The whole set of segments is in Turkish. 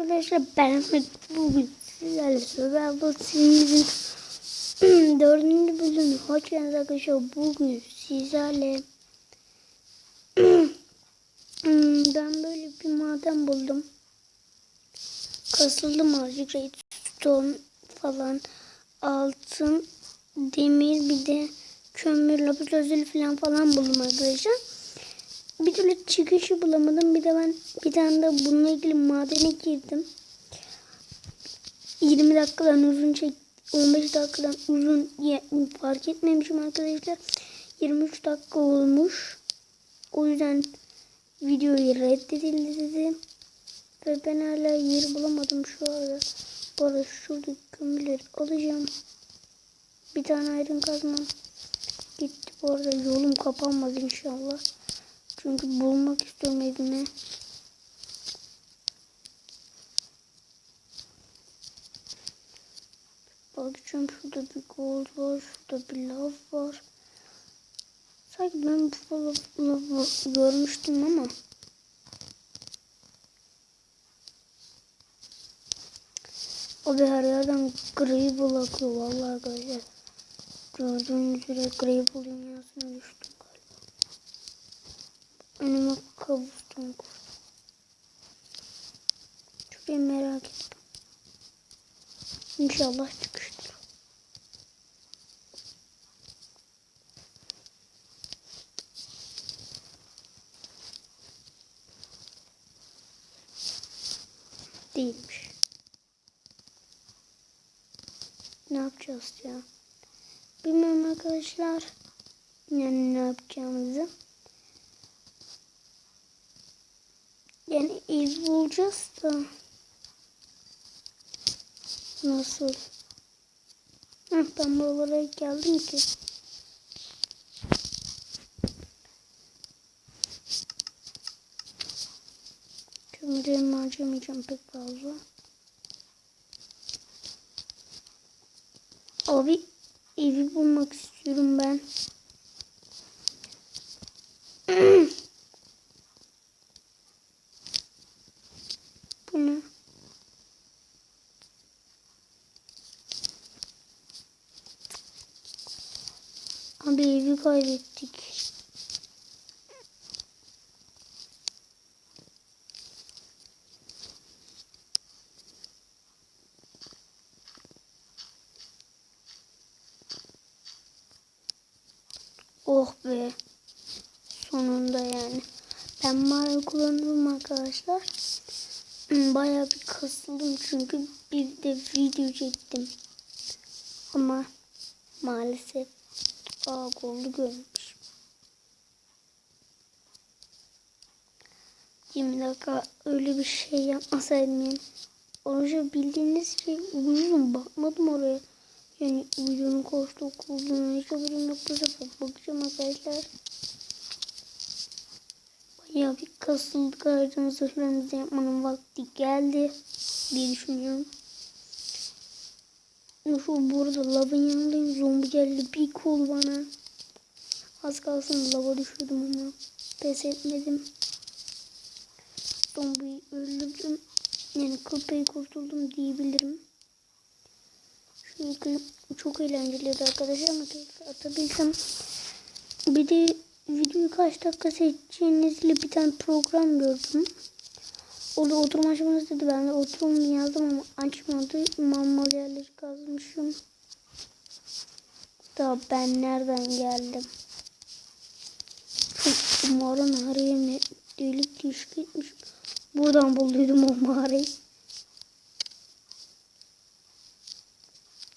Arkadaşlar ben bugün sizlerle Survival serimizin dördüncü bölümü hoş geldiniz arkadaşlar. Bugün sizlerle ben böyle bir maden buldum. Kasıldım azıcık redstone falan altın demir bir de kömür lapis lazuli falan falan buldum arkadaşlar bir türlü çıkışı bulamadım. Bir de ben bir tane de bununla ilgili madene girdim. 20 dakikadan uzun çek 15 dakikadan uzun ye- fark etmemişim arkadaşlar. 23 dakika olmuş. O yüzden videoyu reddedildi dedi. Ve ben hala yer bulamadım şu arada. Bu arada şuradaki kömürleri alacağım. Bir tane ayrın kazmam gitti. Bu arada yolum kapanmaz inşallah. Çünkü bulmak istiyorum evime. Bakacağım şurada bir gold var. Şurada bir lav var. Sanki ben bu lav, lavı görmüştüm ama. O bir her yerden Grable akıyor vallahi arkadaşlar. Gördüğünüz üzere Grable dünyasına düştüm Önüme kavuştum. Çok iyi merak ettim. İnşallah çıkıştır. Değilmiş. Ne yapacağız ya? Bilmiyorum arkadaşlar. Yani ne yapacağımızı. Yani iz bulacağız da. Nasıl? Heh, ben buralara geldim ki. Kömürlerimi harcamayacağım pek fazla. Abi evi bulmak istiyorum ben. Bu ne? Abi evi kaybettik. Oh be. Sonunda yani. Ben mağara kullanıyorum arkadaşlar. Hmm, Bayağı bir kasıldım çünkü bir de video çektim. Ama maalesef aa golü görmüş. 20 dakika öyle bir şey yapmasaydım yani. Oruca bildiğiniz şey uyudum bakmadım oraya. Yani uyudum koştu okulduğunu hiç haberim yok bu sefer. Bakacağım arkadaşlar. Bayağı bir kasıldık ayrıca zırhlarımızı yapmanın vakti geldi diye düşünüyorum. Şu burada lavın yanındayım. Zombi geldi. Bir kol bana. Az kalsın lava düşürdüm ama pes etmedim. Zombiyi öldürdüm. Yani köpeği kurtuldum diyebilirim. Çünkü çok eğlenceliydi arkadaşlar ama atabilsem. Bir de videoyu kaç dakika seçeceğinizle bir tane program gördüm. Orada oturma aşaması dedi. Ben de oturum yazdım ama açmadı. Mammal yerleri kazmışım. Daha ben nereden geldim? Şu mağaranın her yerine delik deşik etmiş. Buradan bulduydum o mağarayı.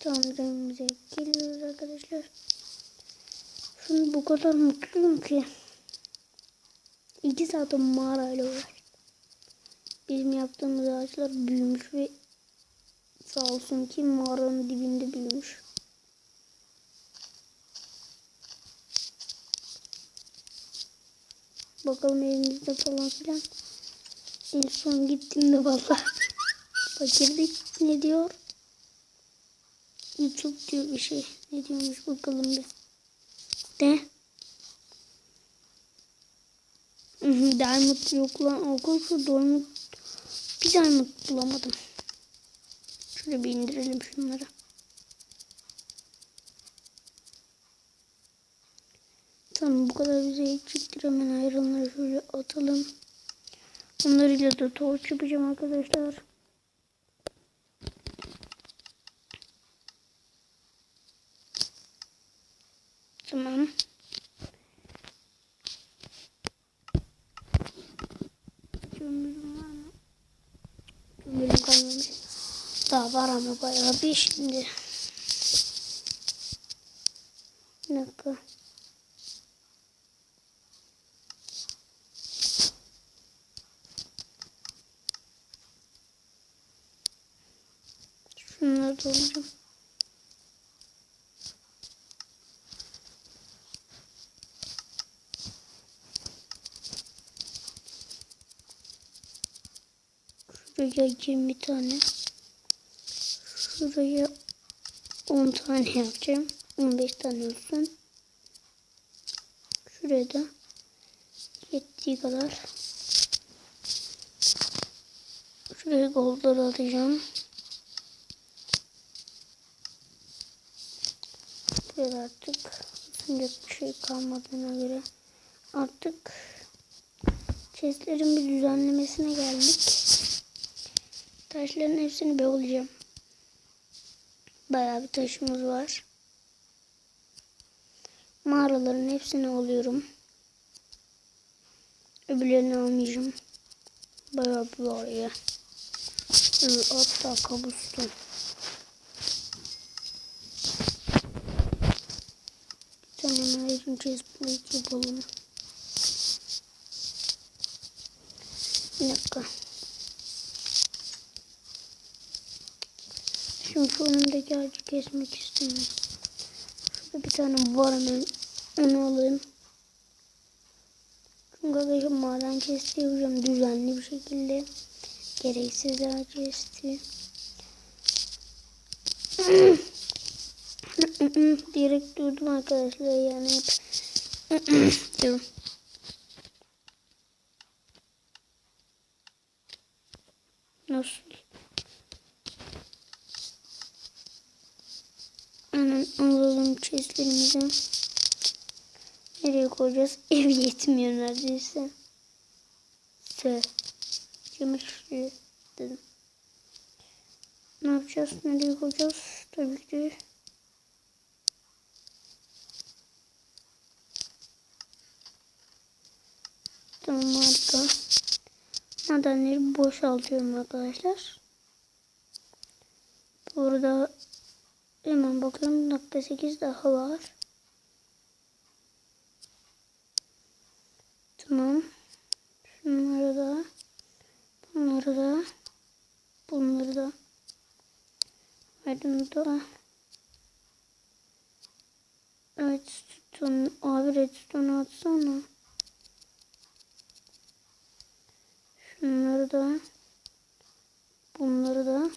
Tam geliyoruz arkadaşlar. Şimdi bu kadar mutluyum ki. İki saat mağarayla uğraştım. Bizim yaptığımız ağaçlar büyümüş ve sağ olsun ki mağaranın dibinde büyümüş. Bakalım evimizde falan filan. En son gittiğimde valla fakirdik. Ne diyor? YouTube diyor bir şey. Ne diyormuş bakalım bir. De. Diamond yok lan. Okul şu Diamond Bir diamond bulamadım. Şöyle bir indirelim şunları. Tamam bu kadar bize yetecektir. Hemen ayrımları şöyle atalım. Onlarıyla da torç yapacağım arkadaşlar. Tamam. Kömürüm var mı? Kömürüm kalmamış. Daha var ama bayağı bir şimdi. Bir dakika. Şunları da alacağım. Şuraya 20 tane. Şuraya 10 tane yapacağım. 15 tane olsun. Şuraya da yettiği kadar. Şuraya goldları atacağım. Buraya artık ısınacak bir şey kalmadığına göre artık chestlerin bir düzenlemesine geldik. Taşların hepsini beoleyeceğim. Bayağı bir taşımız var. Mağaraların hepsini alıyorum. Öbürlerini almayacağım. Bayağı bir var ya. Hatta kabuston. Bir tane ayrım chestplate yapalım. Bir dakika. Şu önümdeki ağacı kesmek istemiyorum. Şurada bir tane var hemen. Onu alayım. Çünkü arkadaşlar maden kesti yapacağım düzenli bir şekilde. Gereksiz ağaç kesti. Direkt durdum arkadaşlar yani hep. Nasıl? Hemen alalım chestlerimizi. Nereye koyacağız? Ev yetmiyor neredeyse. S. Çamaşır dedim. Ne yapacağız? Nereye koyacağız? Tabii ki Tamam harika. Madenleri boşaltıyorum arkadaşlar. Burada hemen bakalım nokta 8 daha var. Tamam. Şunları da bunları da bunları da Aydın da redstone abi redstone atsana. Şunları da bunları da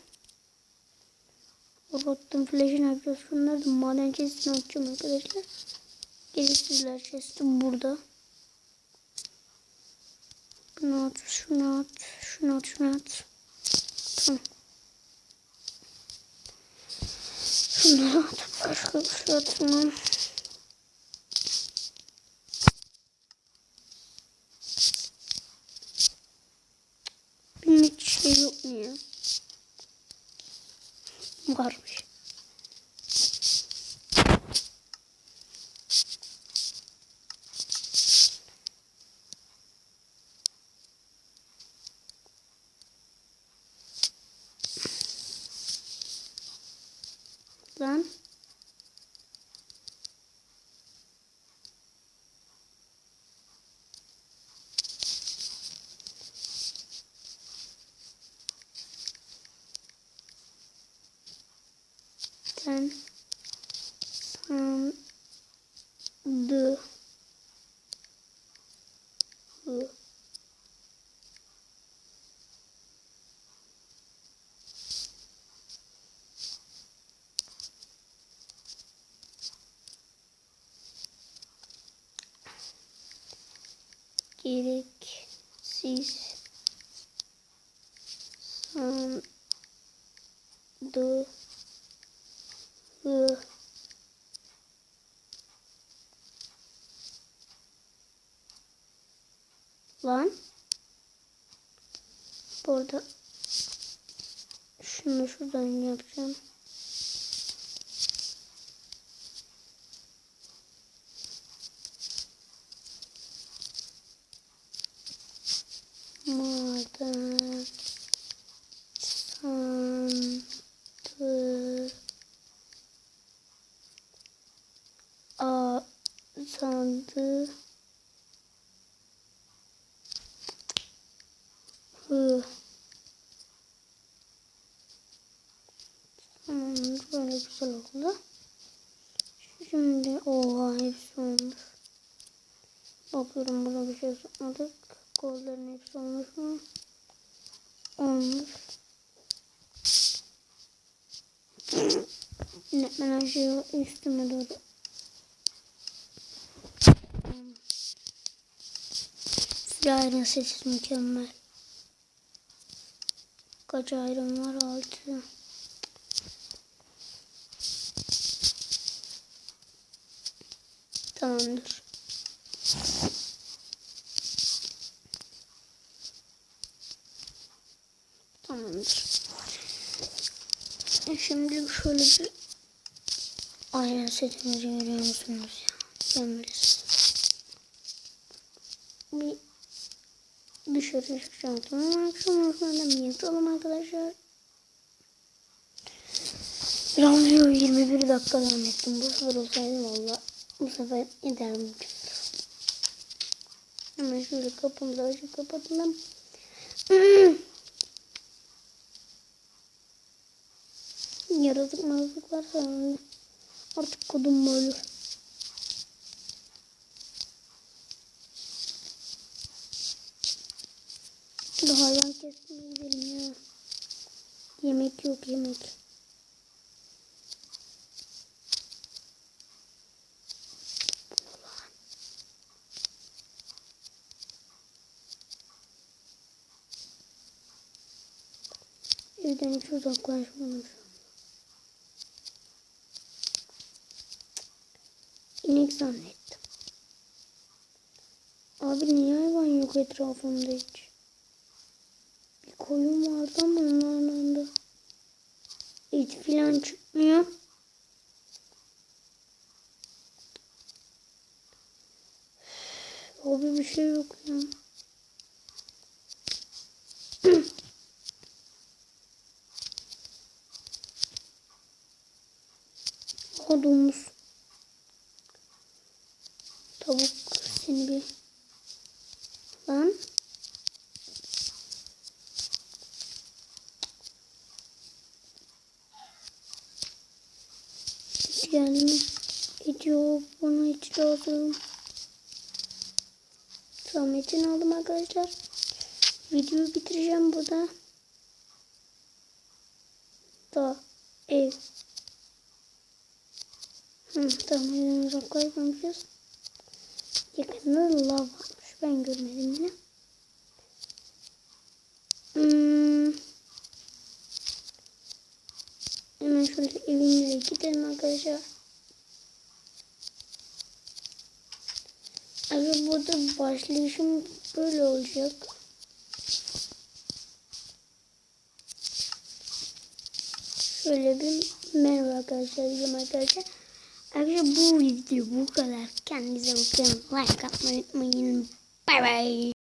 Flash'ını yapacağız. Şunları da maden chest'ini açacağım arkadaşlar. Gereksizler chest'i burada. Şunu at, şunu at, şunu at, şunu at. Tamam. Şunu at, başka bir şey atmam. Benim hiç şey yok mu ya? Varmış. Lan. Gereksiz sandı hı lan burada şunu şuradan yapacağım. Maden sandı a sandı hı Tamam böyle güzel oldu. Şimdi oha hepsi olmuş. Bakıyorum buna bir şey yapmadık. Kolların hepsi olmuş mu? Olmuş. Ben şeyi üstüme doğru. Silahın sesi mükemmel. Kaç ayrım var? Altı. Tamamdır. Tamamdır. E Şimdi şöyle bir aynen setimizi görüyor musunuz ya? Görmelisiniz. Bir dışarı çıkacağım. Tamam akşam akşamda mı yatalım arkadaşlar? Bir an video 21 dakika devam ettim. Bu sefer olsaydı valla bu sefer ederdim. Hemen şöyle kapımızı açıp kapatalım. Yaratık maratık varsa artık kodum böyle. Şimdi hayvan ya. Yemek yok yemek. Evden hiç uzaklaşmamış. Zannettim. Abi niye hayvan yok etrafımda hiç? Bir koyun vardı ama onlardan da hiç filan çıkmıyor. Abi bir şey yok ya. Aha domuz. Tavuk seni bir lan. Yani ediyor bana hiç lazım. Tamam etin aldım arkadaşlar. Videoyu bitireceğim burada. Da ev Hı, tamam evden uzaklaşmamışız. Yakında lav varmış. Ben görmedim yine. Hmm. Hemen şöyle evimize gidelim arkadaşlar. Abi burada başlayışım böyle olacak. Şöyle bir merhaba arkadaşlar diyeceğim arkadaşlar. Arkadaşlar bu video bu kadar. Kendinize bakın. Like atmayı unutmayın. Bay bay.